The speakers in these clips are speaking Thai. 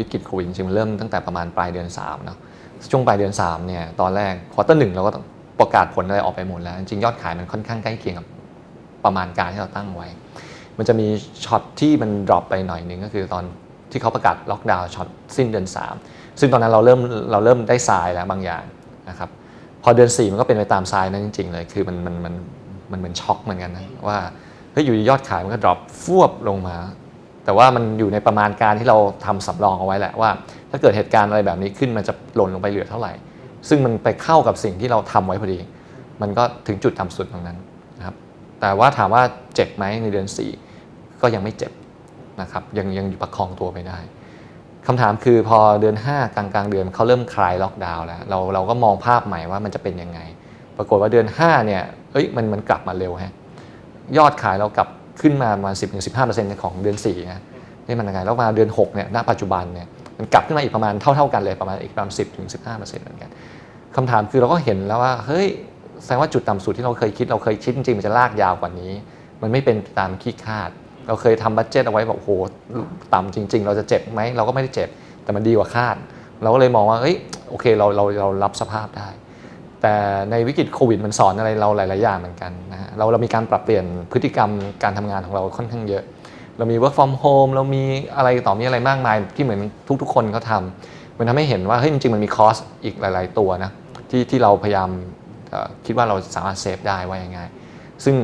วิกฤตโควิดจริงมันเริ่มตั้งแต่ประมาณปลายเดือน3เนาะช่วงปลายเดือน3เนี่ยตอนแรกควอเตอร์หนึ่งเราก็ประกาศผลอะไรออกไปหมดแล้ว จริงยอดขายมันค่อนข้างใกล้เคียงกับประมาณการที่เราตั้งไว้ มันจะมีช็อตที่มันดรอปไปหน่อยนึงก็คือตอนที่เขาประกาศล็อกดาวน์ช็อตสิ้นเดือน 3 ซึ่งตอนนั้นเราเริ่มเราเริ่มได้ทรายแล้วบางอย่างนะครับพอเดือน 4 มันก็เป็นไปตามทรายนั้นจริง ๆ เลย คือมันมันมันมันเหมือนช็อกเหมือนกันนะว่าเฮ้ยอยู่ยอดขายมันก็ดรอปฟวบลงมา แต่ว่ามันอยู่ในประมาณการที่เราทำสำรองเอาไว้แหละว่า ถ้าเกิดเหตุการณ์อะไรแบบนี้ขึ้นมันจะหล่นลงไปเหลือเท่าไหร่ ซึ่งมันไปเข้ากับสิ่งที่เราทำไว้พอดี มันก็ถึงจุดต่ำสุดตรงนั้นนะครับแต่ว่าถามว่าเจ็บไหมในเดือน 4 ก็ยังไม่เจ็บนะครับยังยังอยู่ประคองตัวไปได้คำถามคือพอเดือน 5 กลางกลางเดือนเขาเริ่มคลายล็อกดาวน์แล้วเราเราก็มองภาพใหม่ว่ามันจะเป็นยังไง ปรากฏว่าเดือน 5 เนี่ยเอ้ยมันมันกลับมาเร็วฮะยอดขายเรากลับ ขึ้นมาประมาณ 10-15%ของเดือน4นะนี่มันยังไงแล้วมาเดือน6เนี่ยณปัจจุบันเนี่ยมันกลับขึ้นมาอีกประมาณเท่าๆกันเลยประมาณอีกประมาณ 10-15%เหมือนกันคำถามคือเราก็เห็นแล้วว่าเฮ้ยแสดงว่าจุดต่ำสุดที่เราเคยคิดเราเคยคิดจริงๆมันจะลากยาวกว่านี้ มันไม่เป็นตามที่คาด เราเคยทำบัตเจ็ตเอาไว้บอ้โหต่ำจริง ๆ เราจะเจ็บไหมเราก็ไม่ได้เจ็บ แต่มันดีกว่าคาด เราก็เลยมองว่าเฮ้ยโอเคเราเราเรารับสภาพได้ แต่ในวิกฤตโควิดมันสอนอะไรเราหลาย ๆ อย่างเหมือนกันนะฮะเราเรามีการปรับเปลี่ยนพฤติกรรมการทำงานของเราค่อนข้างเยอะ เรามี work from home เรามีอะไรต่อมีอะไรมากมายที่เหมือนทุก ๆ คนเขาทำมันทำให้เห็นว่าเฮ้ยจริง ๆ มันมีคอสอีกหลาย ๆ ตัวนะที่ที่เราพยายามคิดว่าเราสามารถเซฟได้ว่ายังไงซึ่ง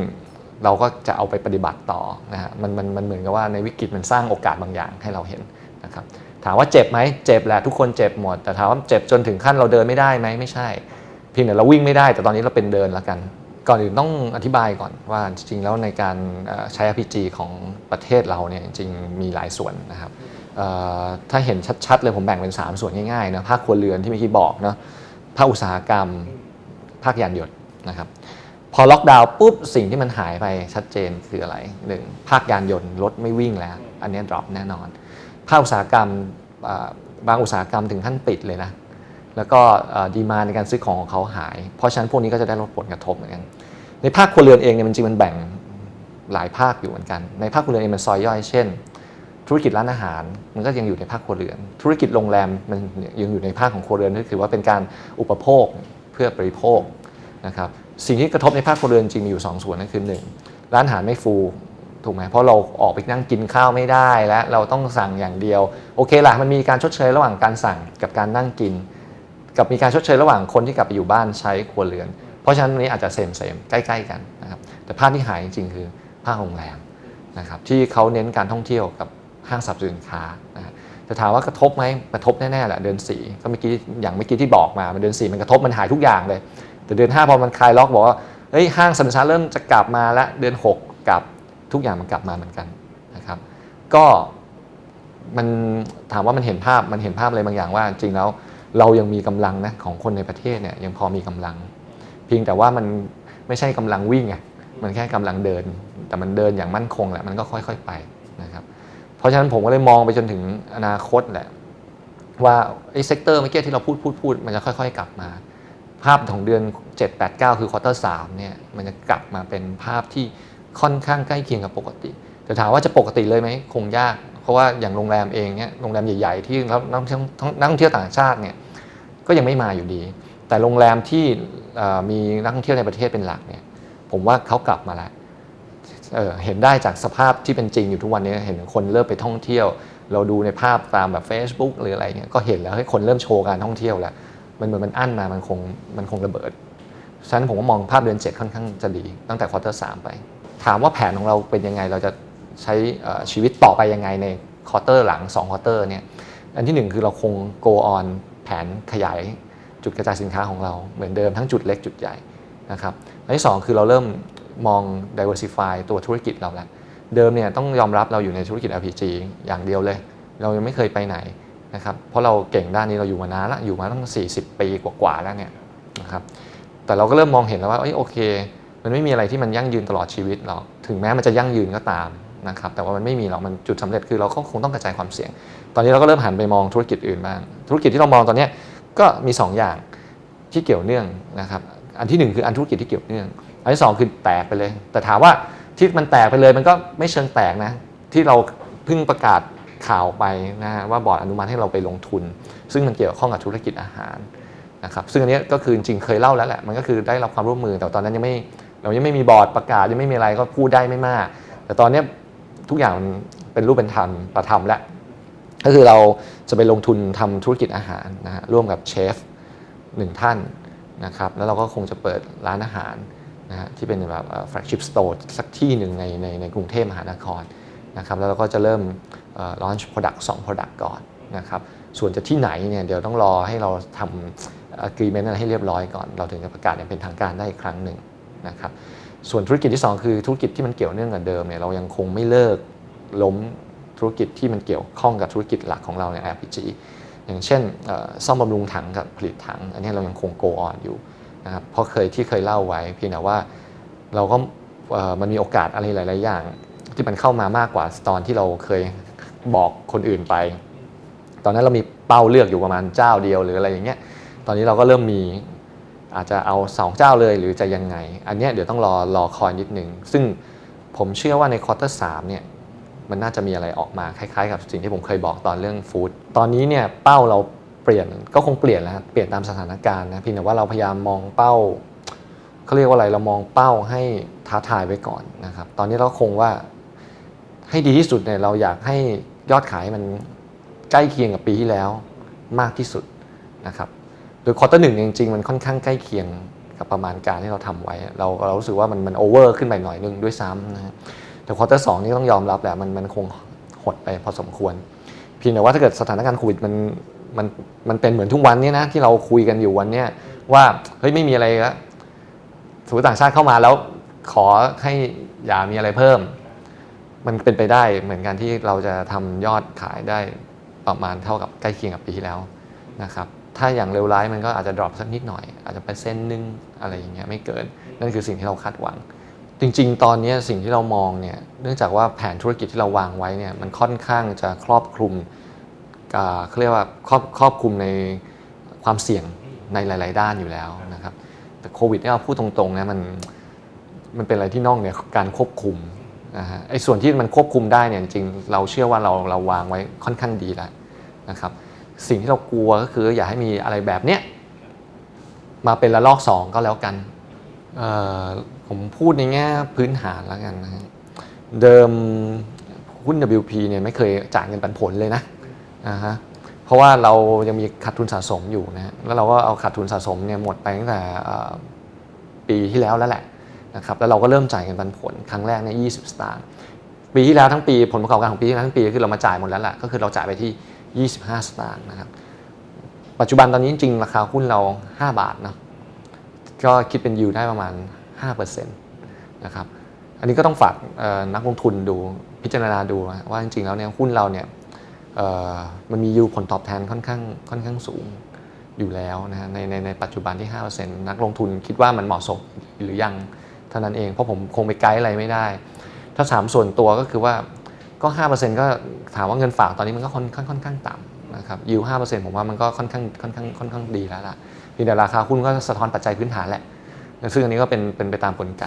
เราก็จะเอาไปปฏิบัติต่อนะฮะมันมันมันเหมือนกับว่าในวิกฤตมันสร้างโอกาสบางอย่างให้เราเห็นนะครับถามว่าเจ็บไหมเจ็บแหละทุกคนเจ็บหมด แต่ถามว่าเจ็บจนถึงขั้นเราเดินไม่ได้ไหมไม่ใช่ พียงแต่เราวิ่งไม่ได้แต่ตอนนี้เราเป็นเดินแล้วกัน ก่อนอื่นต้องอธิบายก่อนว่าจริงๆแล้วในการเอ่อใช้ RPG ของประเทศเราเนี่ยจริงมีหลายส่วนนะครับถ้าเห็นชัดๆเลยผมแบ่งเป็น 3 ส่วนง่ายๆนะภาคครัวเรือนที่เมื่อกี้บอกเนาะภาคอุตสาหกรรม ภาคยานยนต์นะครับพอล็อกดาวน์ปุ๊บสิ่งที่มันหายไปชัดเจนคืออะไรหนึ่งภาคยานยนต์รถไม่วิ่งแล้ว อันนี้ดรอปแน่นอน ภาคอุตสาหกรรมบางอุตสาหกรรมถึงขั้นปิดเลยนะ แล้วก็ดีมาในการซื้อของของเขาหาย เพราะฉะนั้นพวกนี้ก็จะได้รับผลกระทบเหมือนกัน ในภาคครัวเรือนเองเนี่ยมันจริงมันแบ่งหลายภาคอยู่เหมือนกัน ในภาคครัวเรือนเองมันซอยย่อยเช่น ธุรกิจร้านอาหารมันก็ยังอยู่ในภาคครัวเรือน ธุรกิจโรงแรมมันยังอยู่ในภาคของครัวเรือนก็คือว่าเป็นการอุปโภคเพื่อบริโภคนะครับสิ่งที่กระทบในภาคครัวเรือนจริงมีอยู่ 2 ส่วนนั่นคือ 1 ร้านอาหารไม่ฟูถูกไหมเพราะเราออกไปนั่งกินข้าวไม่ได้และเราต้องสั่งอย่างเดียว โอเคละมันมีการชดเชยระหว่างการสั่งกับการนั่งกิน กับมีการชดเชยระหว่างคนที่กลับไปอยู่บ้านใช้ครัวเรือน เพราะฉะนั้นนนี้อาจจะเซมเซมๆใกล้ๆกันนะครับแต่ภาคที่หายจริงๆ คือภาคโรงแรมนะครับที่เขาเน้นการท่องเที่ยวกับห้างสรรพสินค้านะฮะแต่ถามว่ากระทบไหมกระทบแน่ๆแหละเดือนสี่ก็เมื่อกี้อย่างเมื่อกี้ที่บอกมามันเดือนสี่มันกระทบมันหายทุกอย่างเลย แต่เดือนห้าพอมันคลายล็อกบอกว่าเฮ้ยห้างสรรพสินค้าเริ่มจะกลับมาแล้วเดือนหกกลับทุกอย่างมันกลับมาเหมือนกันนะครับก็มันถามว่ามันเห็นภาพมันเห็นภาพอะไรบางอย่างว่าจริงแล้ว เรายังมีกำลังนะของคนในประเทศเนี่ยยังพอมีกำลัง เพียงแต่ว่ามันไม่ใช่กำลังวิ่งไงมันแค่กำลังเดิน แต่มันเดินอย่างมั่นคงแหละมันก็ค่อย ๆไปนะครับ เพราะฉะนั้นผมก็เลยมองไปจนถึงอนาคตแหละ ว่าไอ้เซกเตอร์เมื่อกี้ที่เราพูดพูดพูดมันจะค่อย ๆ กลับมา ภาพของเดือน 7 8 9 คือควอเตอร์3เนี่ยมันจะกลับมาเป็นภาพที่ค่อนข้างใกล้เคียงกับปกติแต่ถามว่าจะปกติเลยไหมคงยาก เพราะว่าอย่างโรงแรมเองเนี่ยโรงแรมใหญ่ ๆ ที่รับนักท่องเที่ยวต่างชาติเนี่ย ก็ยังไม่มาอยู่ดี แต่โรงแรมที่มีนักท่องเที่ยวในประเทศเป็นหลักเนี่ยผมว่าเขากลับมาแล้วเเห็นได้จากสภาพที่เป็นจริงอยู่ทุกวันนี้เห็นคนเริ่มไปท่องเที่ยว เราดูในภาพตามแบบ Facebook หรืออะไรเนี่ยก็เห็นแล้วให้คนเริ่มโชว์การท่องเที่ยวแล้วมันเหมือนมันอั้นมามันคงมันคงระเบิดฉะนั้นผมก็มองภาพเดือน 7 ค่อนข้างจะดี ตั้งแต่ควอเตอร์สไป ถามว่าแผนของเราเป็นยังไงเราจะใช้ชีวิตต่อไปยังไงในควอเตอร์หลัง2ควอเตอร์เนี่ยอันที่ 1 คือเราคง go on แผนขยายจุดกระจายสินค้าของเราเหมือนเดิมทั้งจุดเล็กจุดใหญ่นะครับอันที่ 2 คือเราเริ่มมอง diversify ตัวธุรกิจเราแล้วเดิมเนี่ยต้องยอมรับเราอยู่ในธุรกิจ LPG อย่างเดียวเลย เรายังไม่เคยไปไหนนะครับเพราะเราเก่งด้านนี้เราอยู่มานานละอยู่มาตั้ง 40 ปีกว่าๆแล้วเนี่ยนะครับแต่เราก็เริ่มมองเห็นแล้วว่าเอ้ยโอเค มันไม่มีอะไรที่มันยั่งยืนตลอดชีวิตหรอกถึงแม้มันจะยั่งยืนก็ตาม นะครับแต่ว่ามันไม่มีหรอกมันจุดสำเร็จคือเราก็คงต้องกระจายความเสี่ยง ตอนนี้เราก็เริ่มหันไปมองธุรกิจอื่นบ้างธุรกิจที่เรามองตอนนี้ก็มี 2 อย่างที่เกี่ยวเนื่องนะครับอันที่ 1 คืออันธุรกิจที่เกี่ยวเนื่อง อันที่ 2 คือแตกไปเลย แต่ถามว่าที่มันแตกไปเลยมันก็ไม่เชิงแตกนะที่เราเพิ่งประกาศข่าวไปนะว่าบอร์ดอนุมัติให้เราไปลงทุน ซึ่งมันเกี่ยวข้องกับธุรกิจอาหารนะครับซึ่งอันนี้ก็คือจริงเคยเล่าแล้วแหละมันก็คือได้รับความร่วมมือแต่ตอนนั้นยังไม่เรายังไม่มีบอร์ดประกาศยังไม่มีอะไรก็พูดได้ไม่มาก แต่ตอนนี้ ทุกอย่างมันเป็นรูปเป็นธรรมประทำแล้วก็คือเราจะไปลงทุนทำธุรกิจอาหารนะฮะร่วมกับเชฟหนึ่งท่านนะครับแล้วเราก็คงจะเปิดร้านอาหารนะฮะที่เป็นแบบแฟลกชิพสโตร์สักที่หนึ่งในในในกรุงเทพมหานครนะครับแล้วเราก็จะเริ่มเอ่อ launch product 2 product ก่อนนะครับส่วนจะที่ไหนเนี่ยเดี๋ยวต้องรอให้เราทำ agreement อะไรให้เรียบร้อยก่อน เราถึงจะประกาศอย่างเป็นทางการได้อีกครั้งหนึ่งนะครับ ส่วนธุรกิจที่ 2 คือธุรกิจที่มันเกี่ยวเนื่องกับเดิมเนี่ยเรายังคงไม่เลิกล้มธุรกิจที่มันเกี่ยวข้องกับธุรกิจหลักของเราใน RPG อย่างเช่นซ่อมบำรุงถังกับผลิตถัง อันนี้เรายังคง go on อยู่นะครับเพราะเคยที่เคยเล่าไว้เพียงแต่ว่าเราก็มันมีโอกาสอะไรหลาย ๆ อย่าง ที่มันเข้ามามากกว่าตอนที่เราเคยบอกคนอื่นไป ตอนนั้นเรามีเป้าเลือกอยู่ประมาณเจ้าเดียวหรืออะไรอย่างเงี้ยตอนนี้เราก็เริ่มมี อาจจะเอาสองเจ้าเลยหรือจะยังไง อันนี้เดี๋ยวต้องรอรอคอยนิดนึง ซึ่งผมเชื่อว่าในควอเตอร์สามเนี่ยมันน่าจะมีอะไรออกมาคล้ายๆ กับสิ่งที่ผมเคยบอกตอนเรื่องฟู้ดตอนนี้เนี่ยเป้าเราเปลี่ยนก็คงเปลี่ยนแล้วเปลี่ยนตามสถานการณ์นะพียงแต่ว่าเราพยายามมองเป้าเขาเรียกว่าอะไรเรามองเป้าให้ท้าทายไว้ก่อนนะครับตอนนี้เราคงว่าให้ดีที่สุดเนี่ยเราอยากให้ยอดขายมันใกล้เคียงกับปีที่แล้วมากที่สุดนะครับ โดยควอเตอร์หนึ่งจริงๆ มันค่อนข้างใกล้เคียงกับประมาณการที่เราทำไว้ เราเรารู้สึกว่ามันมันโอเวอร์ขึ้นไปหน่อยนึงด้วยซ้ำนะฮะแต่ควอเตอร์สองนี่ต้องยอมรับแหละมันมันคงหดไปพอสมควร เพียงแต่ว่าถ้าเกิดสถานการณ์โควิดมันมันมันเป็นเหมือนทุกวันนี้นะที่เราคุยกันอยู่วันเนี้ยว่าเฮ้ยไม่มีอะไรล้วสมมติต่างชาติเข้ามาแล้วขอให้อย่ามีอะไรเพิ่ม มันเป็นไปได้เหมือนกันที่เราจะทำยอดขายได้ประมาณเท่ากับใกล้เคียงกับปีที่แล้วนะครับ ถ้าอย่างเลวร้ายมันก็อาจจะ drop สักนิดหน่อย อาจจะไปเส้นต์หนึงอะไรอย่างเงี้ยไม่เกิน นั่นคือสิ่งที่เราคาดหวัง จริง ๆ ตอนนี้สิ่งที่เรามองเนี่ยเนื่องจากว่าแผนธุรกิจที่เราวางไว้เนี่ยมันค่อนข้างจะครอบคลุมเขาเรียกว่าครอบครอบคลุมในความเสี่ยงในหลาย ๆ ด้านอยู่แล้วนะครับแต่โควิดเนี่ยพูดตรงๆนะมันมันเป็นอะไรที่นอกเหนือการควบคุมนะฮะไอ้ส่วนที่มันควบคุมได้เนี่ยจริงเราเชื่อว่าเราเราวางไว้ค่อนข้างดีแล้วนะครับ สิ่งที่เรากลัวก็คืออย่าให้มีอะไรแบบเนี้ยมาเป็นระลอกสองก็แล้วกัน ผมพูดในแง่พื้นฐานแล้วกันนะเดิมหุ้น WP เนี่ยไม่เคยจ่ายเงินปันผลเลยนะนะฮะเพราะว่าเรายังมีขาดทุนสะสมอยู่นะแล้วเราก็เอาขาดทุนสะสมเนี่ยหมดไปตั้งแต่ปีที่แล้วแล้วแหละนะครับแล้วเราก็เริ่มจ่ายเงินปันผลครั้งแรกเนี่ย20สตางค์ปีที่แล้วทั้งปีผลประกอบการของปีที่แล้วทั้งปีคือเรามาจ่ายหมดแล้วแหละก็คือเราจ่ายไปที่ 25 สตางค์นะครับ ปัจจุบันตอนนี้จริง ๆ ราคาหุ้นเรา 5 บาทนะก็คิดเป็นยิวได้ประมาณ 5%นะครับ อันนี้ก็ต้องฝากนักลงทุนดูพิจารณาดูนะว่าจริง ๆ แล้วเนี่ยหุ้นเราเนี่ยมันมียิวผลตอบแทนค่อนข้างค่อนข้างสูงอยู่แล้วนะฮะในในในปัจจุบันที่ 5%นักลงทุนคิดว่ามันเหมาะสมหรือยังเท่านั้นเอง เพราะผมคงไปไกด์อะไรไม่ได้ ถ้าถามส่วนตัวก็คือว่า ก็5%ก็ถามว่าเงินฝากตอนนี้มันก็ค่อนค่อนข้างต่ำนะครับยิว5%ผมว่ามันก็ค่อนข้างค่อนข้างค่อนข้างดีแล้วล่ะเพียงแต่ราคาหุ้นก็สะท้อนปัจจัยพื้นฐานแหละ ซึ่งอันนี้ก็เป็นเป็นไปตามกลไก